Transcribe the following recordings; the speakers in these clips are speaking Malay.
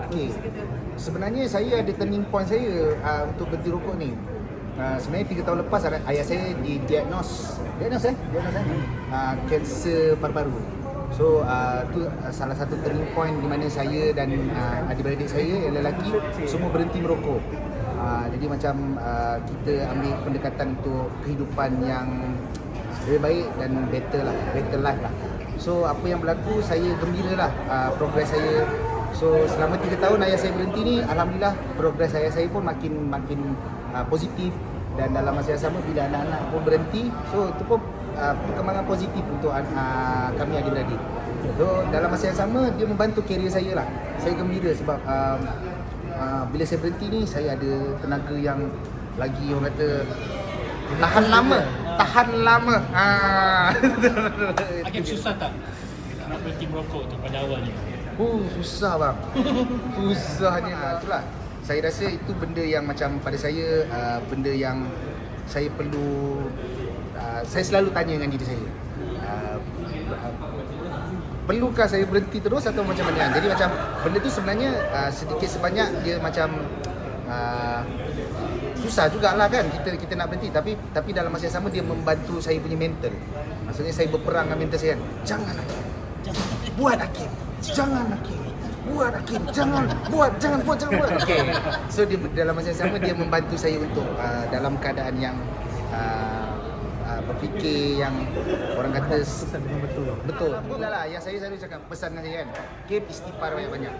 Okey. Sebenarnya saya ada turning point saya uh, untuk berhenti rokok ni. Uh, sebenarnya 3 tahun lepas ayah saya didiagnos diagnos eh diagnos eh uh, kanser paru-paru. So uh, tu uh, salah satu turning point di mana saya dan uh, adik-beradik saya yang lelaki semua berhenti merokok. Uh, jadi macam uh, kita ambil pendekatan untuk kehidupan yang lebih baik dan better lah, better life lah. So apa yang berlaku saya gembira lah uh, progres saya. So selama 3 tahun ayah saya berhenti ni alhamdulillah progres ayah saya pun makin makin uh, positif dan dalam masa yang sama bila anak-anak pun berhenti so itu pun uh, perkembangan positif untuk uh, kami adik-beradik. So dalam masa yang sama dia membantu kerjaya saya lah. Saya gembira sebab um, uh, bila saya berhenti ni saya ada tenaga yang lagi orang kata tahan lama, tahan lama. Ah. Agak susah tak nak berhenti merokok tu pada awalnya? Uh, susah bang. Susahnya ah, itulah. Saya rasa itu benda yang macam pada saya uh, benda yang saya perlu uh, saya selalu tanya dengan diri saya. Uh, perlukah saya berhenti terus atau macam mana? Jadi macam benda tu sebenarnya uh, sedikit sebanyak dia macam uh, susah jugalah kan kita kita nak berhenti tapi tapi dalam masa yang sama dia membantu saya punya mental. Maksudnya saya berperang dengan mental saya kan. Jangan lagi. Buat Hakim. Jangan Hakim. Buat Hakim. Jangan buat. Jangan buat. Jangan buat. Okay. So dia, dalam masa yang sama dia membantu saya untuk uh, dalam keadaan yang uh, uh, berfikir yang orang kata Pesan dengan betul. Betul. Betul lah. Yang saya selalu cakap pesan dengan saya kan. Keep istighfar banyak-banyak.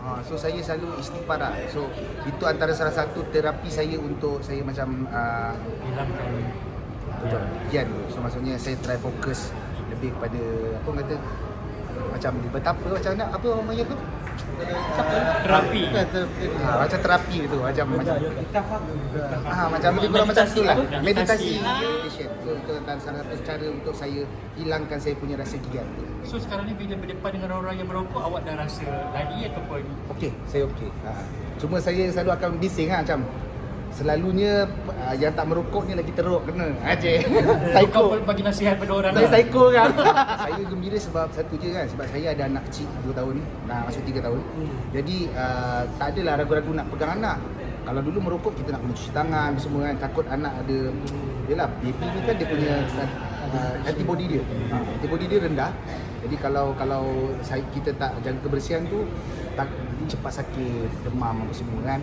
Ha, so saya selalu istighfar lah. So itu antara salah satu terapi saya untuk saya macam uh, Hilangkan betul kian tu. So maksudnya saya try fokus lebih kepada apa kata macam betapa macam nak apa orang panggil tu? terapi. Ha, macam terapi tu macam macam. Ah, macam lebih kurang macam tu lah. Meditasi. Meditasi, meditation. So itu antara salah satu cara untuk saya hilangkan saya punya rasa giat tu. So sekarang ni bila berdepan dengan orang yang merokok awak dah rasa lagi ataupun Okey, saya okey. Ha. Cuma saya selalu akan bising ha, macam selalunya uh, yang tak merokok ni lagi teruk kena. Aje. kau Psycho. bagi nasihat pada orang Saya lah. psycho kan. saya gembira sebab satu je kan sebab saya ada anak kecil 2 tahun ni, dah masuk 3 tahun. Jadi uh, tak adalah ragu-ragu nak pegang anak. Kalau dulu merokok kita nak kena cuci tangan semua kan takut anak ada Yalah baby ni kan dia punya uh, antibody dia. Ha, antibody dia rendah. Jadi kalau kalau saya kita tak jaga kebersihan tu tak cepat sakit, demam apa semua kan.